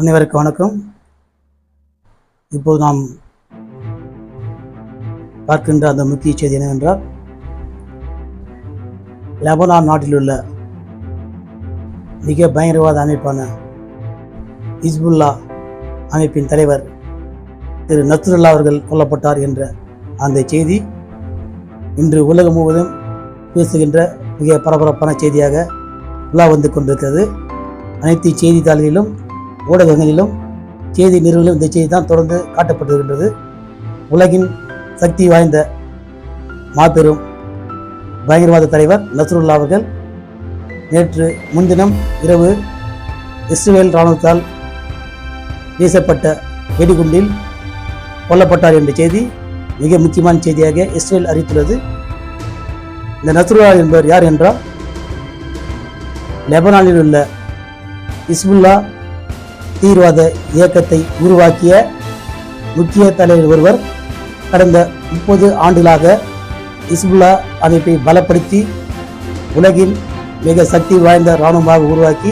அனைவருக்கு வணக்கம். இப்போது நாம் பார்க்கின்ற அந்த முக்கிய செய்தி என்னவென்றால் லெபனான் நாட்டில் உள்ள மிக பயங்கரவாத அமைப்பான இஸ்புல்லா அமைப்பின் தலைவர் திரு நத்ருல்லா அவர்கள் கொல்லப்பட்டார் என்ற அந்த செய்தி இன்று உலகம் முழுவதும் பேசுகின்ற மிக பரபரப்பான செய்தியாக உலா வந்து கொண்டிருக்கிறது. அனைத்து செய்தித்தாள்களிலும் ஊடகங்களிலும் செய்தி நிறுவனம் இந்த செய்தி தான் தொடர்ந்து காட்டப்பட்டிருக்கின்றது. உலகின் சக்தி வாய்ந்த மாபெரும் பயங்கரவாத தலைவர் நசருல்லா அவர்கள் நேற்று முன்தினம் இரவு இஸ்ரேல் இராணுவத்தால் வீசப்பட்ட வெடிகுண்டில் கொல்லப்பட்டார் என்ற செய்தி மிக முக்கியமான செய்தியாக இஸ்ரேல் அறிவித்துள்ளது. இந்த நசருல்லா என்பவர் யார் என்றால் லெபனானில் உள்ள இஸ்புல்லா தீவிரவாத இயக்கத்தை உருவாக்கிய முக்கிய தலைவர் ஒருவர் கடந்த முப்பது ஆண்டுகளாக இஸ்புல்லா அமைப்பை பலப்படுத்தி உலகின் மிக சக்தி வாய்ந்த இராணுவமாக உருவாக்கி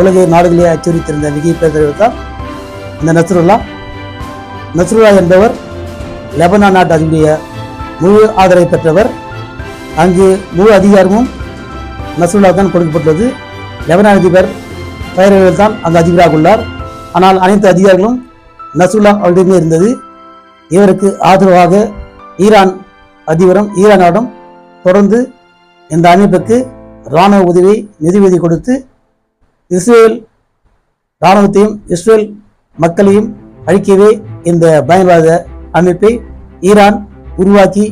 உலக நாடுகளே அச்சுறுத்திருந்த மிக தலைவர் தான் இந்த நஸ்ருல்லா. நஸ்ருல்லா என்பவர் லெபனா நாட்டு அதிபருடைய முழு ஆதரவை பெற்றவர். அங்கு முழு அதிகாரமும் நஸ்ருல்லா தான் கொடுக்கப்பட்டுள்ளது. லெபனான் அதிபர் பெயர்கள் தான் அந்த அதிபராக உள்ளார் ஆனால் அனைத்து அதிகாரிகளும் நசுல்லா அவர்களிடமே இருந்தது. இவருக்கு ஆதரவாக ஈரான் அதிபரும் ஈரானிடம் தொடர்ந்து இந்த அமைப்புக்கு இராணுவ உதவி நிதி உதவி கொடுத்து இஸ்ரேல் இராணுவத்தையும் இஸ்ரேல் மக்களையும் அழிக்கவே இந்த பயங்கரவாத அமைப்பை ஈரான் உருவாக்கி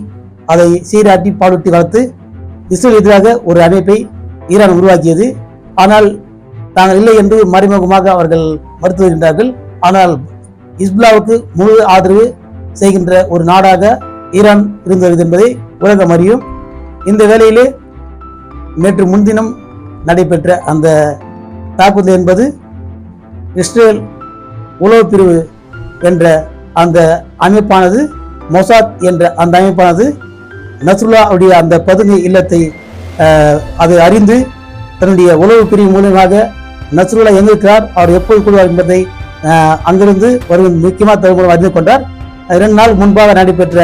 அதை சீராட்டி பாடுட்டி வளர்த்து இஸ்ரேல் எதிராக ஒரு அமைப்பை ஈரான் உருவாக்கியது. ஆனால் நாங்கள் இல்லை என்று மறைமுகமாக அவர்கள் மறுத்து வருகின்றார்கள். ஆனால் இஸ்புல்லாவுக்கு முழு ஆதரவு செய்கின்ற ஒரு நாடாக ஈரான் இருந்தது என்பதை உலகம் அறியும். இந்த வேளையிலே நேற்று முன்தினம் நடைபெற்ற அந்த தாக்குதல் என்பது இஸ்ரேல் உளவு பிரிவு என்ற அந்த அமைப்பானது மொசாத் என்ற அந்த அமைப்பானது நசுல்லாவுடைய அந்த பதுங்கை இல்லத்தை அது அதை அறிந்து தன்னுடைய உளவு பிரிவு மூலமாக நசுருல்லா எங்கிருக்கிறார் அவர் எப்போது கூடுவார் என்பதை அங்கிருந்து வரும் முக்கியமான தகவல் அறிந்து கொண்டார். இரண்டு நாள் முன்பாக நடைபெற்ற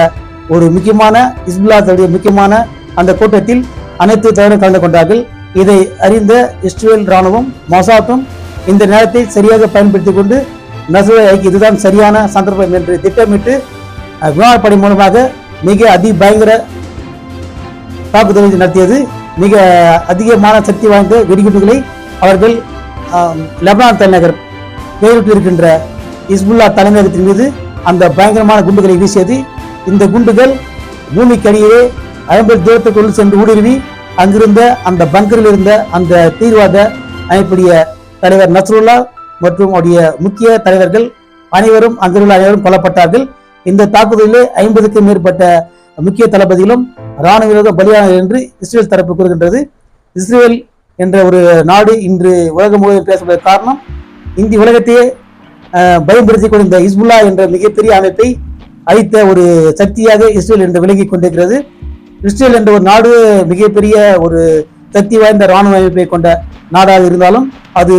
ஒரு முக்கியமான இஸ்புல்லாத்துடைய முக்கியமான அந்த கூட்டத்தில் அனைத்து தலைவரும் கலந்து கொண்டார்கள். இதை அறிந்த இஸ்ரேல் ராணுவம் மொசாத்தும் இந்த நேரத்தை சரியாக பயன்படுத்திக் கொண்டு நசுலாய்க்கு இதுதான் சரியான சந்தர்ப்பம் என்று திட்டமிட்டு விமானப்படை மூலமாக மிக அதி பயங்கர தாக்குதலை நடத்தியது. மிக அதிகமான சக்தி வாய்ந்த வெடிகுண்டுகளை அவர்கள் லெபனான் தலைநகர் பெயரிட்டு இருக்கின்ற இஸ்புல்லா தலைநகரத்தின் மீது அந்த பயங்கரமான குண்டுகளை வீசியது. இந்த குண்டுகள் பூமிக்கு அடியே ஐம்பது தூரத்துக்குள் சென்று ஊடுருவி அங்கிருந்த அந்த பங்கரில் இருந்த அந்த தீவிரவாத அமைப்புடைய தலைவர் நஸ்ருல்லா மற்றும் அவருடைய முக்கிய தலைவர்கள் அனைவரும் அங்கிருந்த அனைவரும் கொல்லப்பட்டார்கள். இந்த தாக்குதலிலே ஐம்பதுக்கும் மேற்பட்ட முக்கிய தளபதிகளும் இராணுவ விரோத பலியானது என்று இஸ்ரேல் தரப்பு கூறுகின்றது. இஸ்ரேல் என்ற ஒரு நாடு இன்று உலகம் முழுவதும் பேசப்படுவதற்கு காரணம் இந்திய உலகத்தையே பயன்படுத்திக் கொண்ட இந்த இஸ்புல்லா என்ற மிகப்பெரிய அமைப்பை அழித்த ஒரு சக்தியாக இஸ்ரேல் என்று விலகிக் கொண்டிருக்கிறது. இஸ்ரேல் என்ற ஒரு நாடு மிகப்பெரிய ஒரு சக்தி வாய்ந்த இராணுவ அமைப்பை கொண்ட நாடாக இருந்தாலும் அது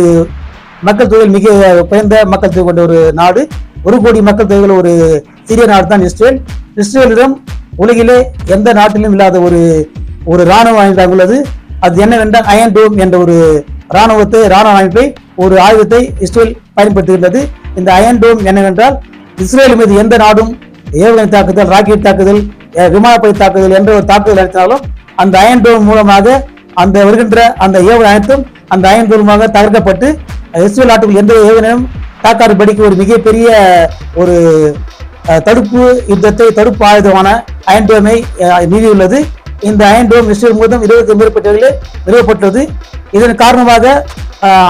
மக்கள் தொகையில் மிக குறைந்த மக்கள் தொகை கொண்ட ஒரு நாடு. ஒரு கோடி மக்கள் தொகையில் ஒரு சிறிய நாடு தான் இஸ்ரேல். இஸ்ரேலிடம் உலகிலே எந்த நாட்டிலும் இல்லாத ஒரு ஒரு இராணுவ அமைப்பு உள்ளது. அது என்னவென்றால் அயன் டோம் என்ற ஒரு இராணுவத்தை இராணுவ அமைப்பை ஒரு ஆயுதத்தை இஸ்ரேல் பயன்படுத்துகின்றது. இந்த அயன் டோம் என்னவென்றால் இஸ்ரேல் மீது எந்த நாடும் ஏவுகணை தாக்குதல் ராக்கெட் தாக்குதல் விமானப்படை தாக்குதல் என்ற ஒரு தாக்குதல் நடத்தினாலும் அந்த அயன் டோம் மூலமாக அந்த வருகின்ற அந்த ஏவுகணை அனைத்தும் அந்த அயன் டோமாக மூலமாக தகர்க்கப்பட்டு இஸ்ரேல் நாட்டுக்குள் எந்த ஏவுகணையும் தாக்காதபடிக்கு ஒரு மிகப்பெரிய ஒரு தடுப்பு யுத்தத்தை தடுப்பு ஆயுதமான அயன் டோமை அஹ், இந்த அயன் டோம் இஸ்ரேல் மூலம் இருபத்தி மேற்பட்டவர்களே நிறுவப்பட்டது இதன் காரணமாக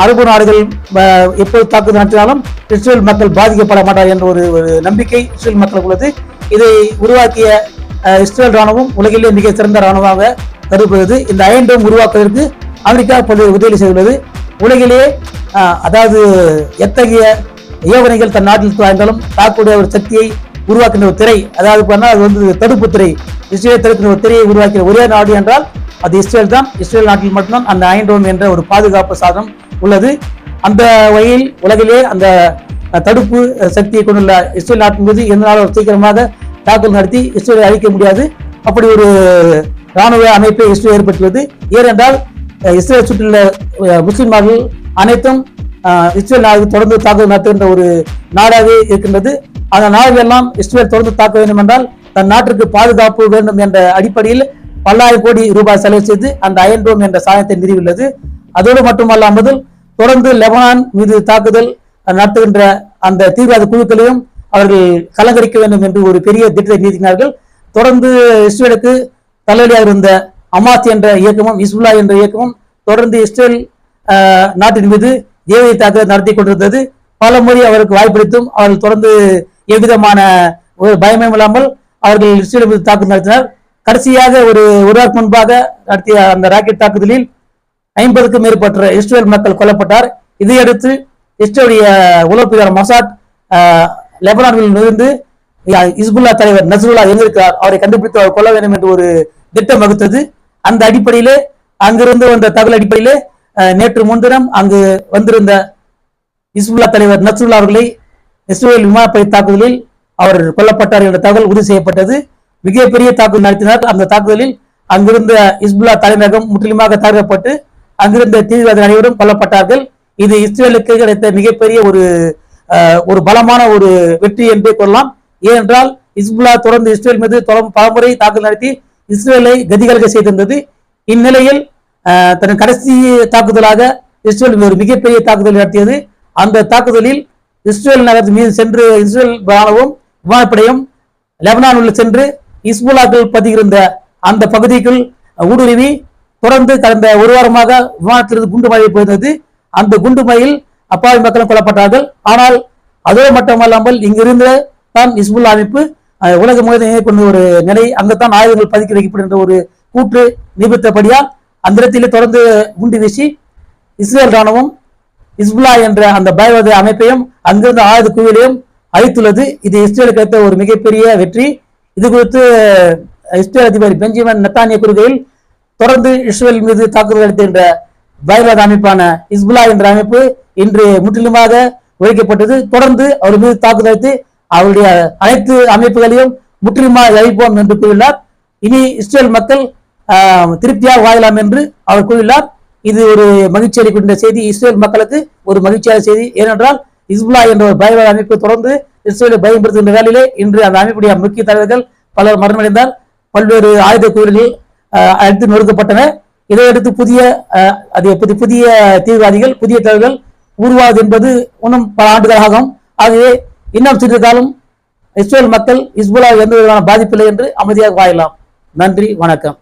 அரபு நாடுகள் எப்போது தாக்குதல் நடத்தினாலும் இஸ்ரேல் மக்கள் பாதிக்கப்பட மாட்டார் என்ற ஒரு ஒரு நம்பிக்கை இஸ்ரேல் மக்களுக்கு உள்ளது. இதை உருவாக்கிய இஸ்ரேல் ராணுவம் உலகிலே மிக சிறந்த ராணுவமாக கருதுகிறது. இந்த அயன் டோம் உருவாக்குவதற்கு அமெரிக்கா பல்வேறு உதவி செய்துள்ளது. உலகிலேயே அதாவது எத்தகைய ஏவனைகள் தன் நாட்டில் வாய்ந்தாலும் தாக்கூடிய ஒரு சக்தியை உருவாக்கின ஒரு திரை அதாவது அது வந்து தடுப்பு திரை இஸ்ரேலத்திற்கு ஒரு திரையை உருவாக்கிய ஒரே நாடு என்றால் அது இஸ்ரேல் தான். இஸ்ரேல் நாட்டில் மட்டும்தான் அந்த அயன்டோம் என்ற ஒரு பாதுகாப்பு சாதனம் உள்ளது. அந்த வகையில் உலகிலே அந்த தடுப்பு சக்தியை கொண்டுள்ள இஸ்ரேல் நாட்டின் மீது எந்த நாளும் சீக்கிரமாக தாக்குதல் நடத்தி இஸ்ரேலை அழிக்க முடியாது. அப்படி ஒரு இராணுவ அமைப்பை இஸ்ரேல் ஏற்பட்டுள்ளது ஏனென்றால் இஸ்ரேல் சுற்றியுள்ள அஹ், முஸ்லிம் நாடுகள் அனைத்தும் இஸ்ரேல் நாடு தொடர்ந்து தாக்குதல் நடத்துகின்ற ஒரு நாடாகவே இருக்கின்றது. அந்த நாடுகள் எல்லாம் இஸ்ரேல் தொடர்ந்து தாக்க வேண்டும் என்றால் தன் நாட்டிற்கு பாதுகாப்பு வேண்டும் என்ற அடிப்படையில் பல்லாயிரம் கோடி ரூபாய் செலவு செய்து அந்த அயன் டோம் என்ற சாயத்தை நிறுவியுள்ளது. அதோடு மட்டுமல்லாமல் தொடர்ந்து லெபனான் மீது தாக்குதல் நடத்துகின்ற அந்த தீவிரவாத குழுக்களையும் அவர்கள் கலங்கரிக்க வேண்டும் என்று ஒரு பெரிய திட்டத்தை நீதினார்கள் தொடர்ந்து இஸ்ரேலுக்கு தலைவலியாக இருந்த அமாத் என்ற இயக்கமும் இஸ்புல்லா என்ற இயக்கமும் தொடர்ந்து இஸ்ரேல் ஆஹ், நாட்டின் மீது ஏவி தாக்குதல் நடத்தி கொண்டிருந்தது. பல முறை அவருக்கு வாய்ப்பளித்தும் அவர்கள் தொடர்ந்து எவ்விதமான ஒரு பயமும் இல்லாமல் அவர்கள் இஸ்ரேல் மீது தாக்குதல் நடத்தினர். கடைசியாக ஒரு ஒரு வாரம் முன்பாக நடத்திய அந்த ராக்கெட் தாக்குதலில் ஐம்பதுக்கும் மேற்பட்ட இஸ்ரேல் மக்கள் கொல்லப்பட்டார். இதையடுத்து இஸ்ரேலுடைய உளவுப்பிரிவான மசாத் ஆஹ், லெபனானில் இருந்து இஸ்புல்லா தலைவர் நசருல்லா எங்க அவரை கண்டுபிடித்து அவர் கொல்ல வேண்டும் என்று ஒரு திட்டம் வகுத்தது. அந்த அடிப்படையிலே அங்கிருந்து வந்த தகவல் அடிப்படையிலே நேற்று முன்தினம் அங்கு வந்திருந்த இஸ்புல்லா தலைவர் நசருல்லா அவர்களை இஸ்ரேல் விமானப்படை தாக்குதலில் அவர் கொல்லப்பட்டார் என்ற தகவல் உறுதி செய்யப்பட்டது. மிகப்பெரிய தாக்குதல் நடத்தினார். அந்த தாக்குதலில் அங்கிருந்த இஸ்புல்லா தலைமையகம் முற்றிலுமாக தாக்கப்பட்டு அங்கிருந்த தீவிரவாத அனைவரும் கொல்லப்பட்டார்கள். இது இஸ்ரேலுக்கு கிடைத்த மிகப்பெரிய ஒரு ஒரு பலமான ஒரு வெற்றி என்றே கொள்ளலாம். ஏனென்றால் இஸ்புல்லா தொடர்ந்து இஸ்ரேல் மீது பலமுறை தாக்குதல் நடத்தி இஸ்ரேலை கதிகலக செய்திருந்தது. இந்நிலையில் தன் கடைசி தாக்குதலாக இஸ்ரேல் ஒரு மிகப்பெரிய தாக்குதல் நடத்தியது. அந்த தாக்குதலில் இஸ்ரேல் நகரத்தின் மீது சென்று இஸ்ரேல் ராணுவம் விமானப்படையும் லெபனானில் சென்று இஸ்புல்லாக்கள் பதிகிருந்த அந்த பகுதிக்குள் ஊடுருவி தொடர்ந்து கடந்த ஒரு வாரமாக விமானத்திலிருந்து குண்டு மழை போயிருந்தது அந்த குண்டு மழையில் அப்பாவி மக்களும் கொல்லப்பட்டார்கள். ஆனால் அதோடு மட்டுமல்லாமல் இங்கிருந்து தான் இஸ்புல்லா அமைப்பு உலக முழுவதும் கொண்ட ஒரு நிலை. அங்கத்தான் ஆயுதங்கள் பதுக்கி வைக்கப்படுகின்ற ஒரு கூற்று நிபுத்தபடியால் அந்த இடத்திலே தொடர்ந்து குண்டு வீசி இஸ்ரேல் ராணுவம் இஸ்புல்லா என்ற அந்த பயவாத அமைப்பையும் அங்கிருந்த ஆயுத குவியலையும் அளித்துள்ளது இது இஸ்ரேலுக்கு கிடைத்த ஒரு மிகப்பெரிய வெற்றி. இது குறித்து இஸ்ரேல் அதிபர் பெஞ்சமின் நெத்தானிய கூறுகையில் தொடர்ந்து இஸ்ரேல் மீது தாக்குதல் நடத்துகின்ற பயங்கரவாத அமைப்பான இஸ்புல்லா என்ற அமைப்பு இன்று முற்றிலுமாக ஒழிக்கப்பட்டது. தொடர்ந்து அவர் மீது தாக்குதல் நடத்தி அவருடைய அனைத்து அமைப்புகளையும் முற்றிலுமாக அழிப்போம் என்று கூறியுள்ளார். இனி இஸ்ரேல் மக்கள் ஆஹ், திருப்தியாக வாழலாம் என்று அவர் கூறியுள்ளார். இது ஒரு மகிழ்ச்சி அளிக்கின்ற செய்தி. இஸ்ரேல் மக்களுக்கு ஒரு மகிழ்ச்சியான செய்தி. ஏனென்றால் இஸ்புல்லா என்ற ஒரு பயங்கரவாத அமைப்பு தொடர்ந்து இஸ்ரேலை பயன்படுத்துகின்ற வேலையிலே இன்று அந்த அமைப்புடைய முக்கிய தலைவர்கள் பலர் மரணமடைந்தார். பல்வேறு ஆயுத குழுக்களில் அடுத்து நொறுக்கப்பட்டன. இதையடுத்து புதிய அஹ், அது புதிய தீவிரவாதிகள் புதிய தலைவர்கள் உருவாது என்பது இன்னும் பல ஆண்டுகளாகும் ஆகவே இன்னும் சிறிது காலம் இஸ்ரேல் மக்கள் இஸ்புல்லா எந்த விதமான பாதிப்பில்லை என்று அமைதியாக வாயலாம் நன்றி வணக்கம்.